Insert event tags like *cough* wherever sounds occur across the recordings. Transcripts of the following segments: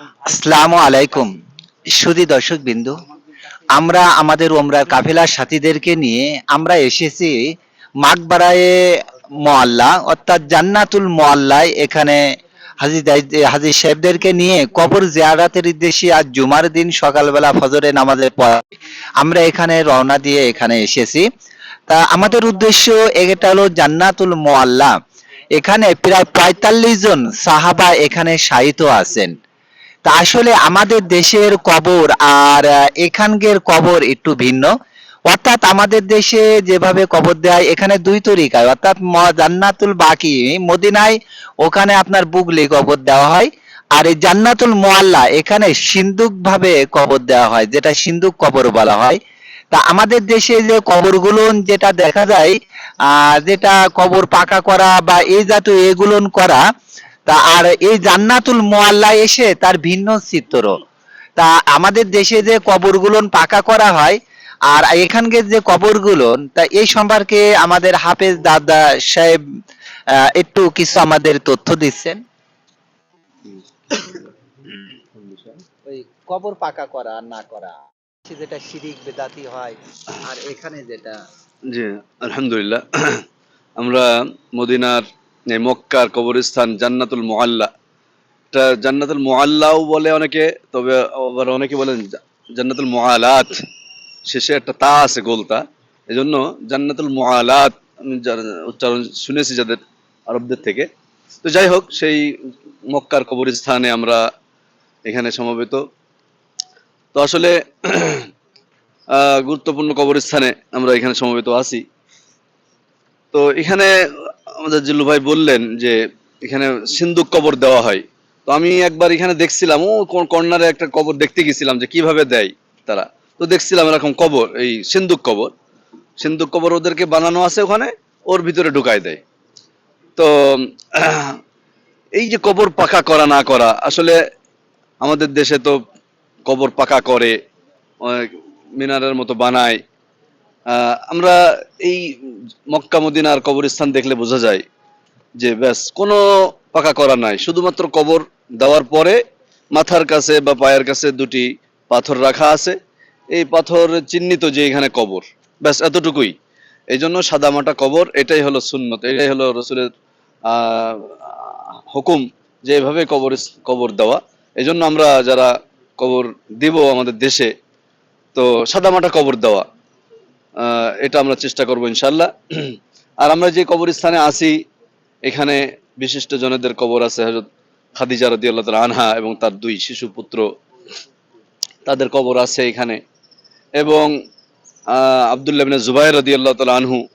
আসসালামু আলাইকুম। সুদী দর্শক বিন্দু আমরা আমাদের ওমরার কাফেলার সাথীদেরকে নিয়ে আমরা এসেছি মাকবারায়ে মোয়াল্লা, অর্থাৎ জান্নাতুল মোয়াল্লায়। এখানে হাজি হাজি সাহেবদেরকে নিয়ে কবর জিয়ারাতের উদ্দেশ্যে আজ জুমার দিন, সকালবেলা ফজরে নামাজের পর আমরা এখানে রওনা দিয়ে এখানে এসেছি। তা আমাদের উদ্দেশ্য এটা হলো জান্নাতুল মোয়াল্লা। এখানে প্রায় পঁয়তাল্লিশ জন সাহাবা এখানে শায়িত আছেন। তা আসলে আমাদের দেশের কবর আর এখানকার কবর একটু ভিন্ন। অর্থাৎ আমাদের দেশে যেভাবে কবর দেয় এখানে দুই তরিকায় অর্থাৎ জান্নাতুল বাকি, মদিনায় ওখানে আপনার বুগলি কবর দেওয়া হয়। আর এই জান্নাতুল মোয়াল্লা, এখানে সিন্দুক ভাবে কবর দেওয়া হয়, যেটা সিন্দুক কবর বলা হয়। তা আমাদের দেশে যে কবরগুলো, যেটা দেখা যায়, আহ, যেটা কবর পাকা করা বা এই জাতীয় এগুলো করা তা আর এই জান্নাতুল মোয়াল্লা এসে তার ভিন্ন চিত্র। তা আমাদের দেশে যে কবরগুলো পাকা করা হয় আর এখানকার যে কবরগুলো তা এই সম্পর্কে আমাদের হাফেজ দাদা সাহেব একটু কিছু আমাদের তথ্য দিচ্ছেন। ওই কবর পাকা করা না করা যেটা শিরিক বেদাতি হয় আর এখানে যেটা। জি আলহামদুলিল্লাহ। আমরা মদিনার মক্কার কবরস্থান জান্নাতুল মোয়াল্লা এটা জান্নাতুল মোয়াল্লাও বলে অনেকে, তবে আবার অনেকে বলেন জান্নাতুল মোয়ালাত শেষে একটা তা আছে গোলতা। এই জন্য জান্নাতুল মোয়ালাত আমি উচ্চারণ শুনেছি যাদের আরবদের থেকে। তো যাই হোক, সেই মক্কার কবরস্থানে আমরা এখানে সমবেত। তো আসলে গুরুত্বপূর্ণ কবরস্থানে আমরা এখানে সমবেত আছি। তো এখানে আমাদের জিল্লু ভাই বললেন যে এখানে সিন্ধুক কবর দেওয়া হয়। তো আমি একবার এখানে দেখছিলাম, ও কর্নারে একটা কবর দেখতে গেছিলাম যে কীভাবে দেয় তারা। তো দেখছিলাম এরকম কবর, এই সিন্ধুক কবর। সিন্ধুক কবর ওদেরকে বানানো আছে ওখানে, ওর ভিতরে ঢুকায় দেয়। তো, *clears throat* এই যে কবর পাকা করা না করা, আসলে আমাদের দেশে তো কবর পাকা করে মিনারের মতো বানায়। আমরা এই মক্কা মদিনার কবরস্থান দেখলে বোঝা যায় যে ব্যাস, কোনো পাকা করা নাই। শুধুমাত্র কবর দেওয়ার পরে মাথার কাছে বা পায়ের কাছে দুটি পাথর রাখা আছে। এই পাথর চিহ্নিত যে এখানে কবর। ব্যাস, এতটুকুই। এই জন্য সাদামাটা কবর, এটাই হলো সুন্নত, এটাই হলো রসুলের হুকুম যে এভাবে কবর কবর দেওয়া। এই জন্য আমরা যারা কবর দিব আমাদের দেশে, তো সাদামাটা কবর দেওয়া। এটা আমরা চেষ্টা করব ইনশাল্লাহ। আর আমরা যে কবরস্থানে আছি এখানে বিশিষ্ট জনেদের কবর আছে হজরত খাদিজা রাদিয়াল্লাহু তাআলা আনহা এবং তার দুই শিশু পুত্র। তাদের কবর আছে এখানে। এবং আব্দুল্লাহ ইবনে জুবাইর রাদিয়াল্লাহু তাআলা আনহু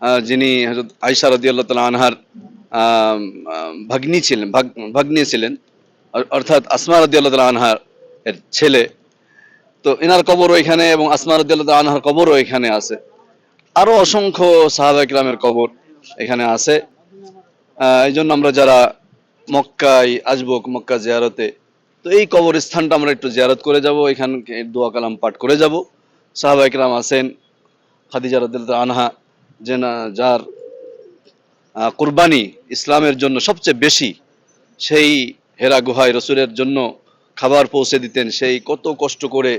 আহ, যিনি হযরত আয়েশা রাদিয়াল্লাহু তাআলা আনহার আম, আম, ভাগ্নি ছিলেন ভাগ- ভাগ্নি ছিলেন। অর্থাৎ আসমা রাদিয়াল্লাহু তাআলা আনহার এর ছেলে। তো এনার কবরও এখানে এবং আসমা রাদিয়াল্লাহু আনহার কবরও এখানে আছে। আরও অসংখ্য সাহাবা ইকরামের কবর এখানে আছে। এই জন্য আমরা যারা মক্কায় আসব মক্কা জিয়ারতে, তো এই কবর স্থানটা আমরা একটু জিয়ারত করে যাব। এখানে দোয়া কালাম পাঠ করে যাব। সাহাবা ইকরাম আছেন, খাদিজা আনহা যে না যার কুরবানি ইসলামের জন্য সবচেয়ে বেশি, সেই হেরা গুহায় রসুলের জন্য খাবার পৌঁছে দিতেন, সেই কত কষ্ট করে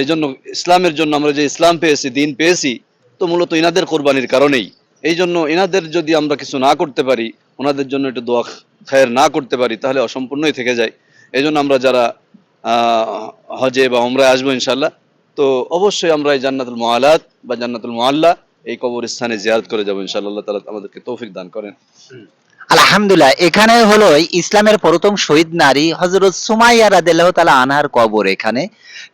এই জন্য ইসলামের জন্য আমরা যে ইসলাম পেয়েছি, দিন পেয়েছি, তো মূলত ইনাদের কোরবানির কারণেই। এই জন্য ইনাদের যদি আমরা কিছু না করতে পারি, ওনাদের জন্য একটু দোয়া খায়ের না করতে পারি, তাহলে অসম্পূর্ণই থেকে যায়। এই জন্য আমরা যারা হজে বা ওমরায় আসব ইনশাল্লাহ তো অবশ্যই আমরা এই জান্নাতুল মোয়ালাত বা জান্নাতুল মোয়াল্লা এই কবরস্থানে জিয়ারত করে যাব ইনশাআল্লাহ তালা আমাদেরকে তৌফিক দান করেন। আলহামদুলিল্লাহ, এখানে হলো ইসলামের প্রথম শহীদ নারী হজরত সুমাইয়া রাদেল্লাহ তালা আনহার কবর এখানে।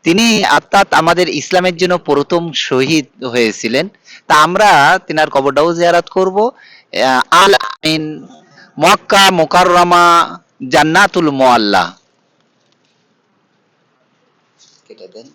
তিনি অর্থাৎ আমাদের ইসলামের জন্য প্রথম শহীদ হয়েছিলেন। তা আমরা তিনার কবরটাও জিয়ারাত করব। আল আমিন, মক্কা মোকাররমা, জান্নাতুল মোয়াল্লা কেটে দেন।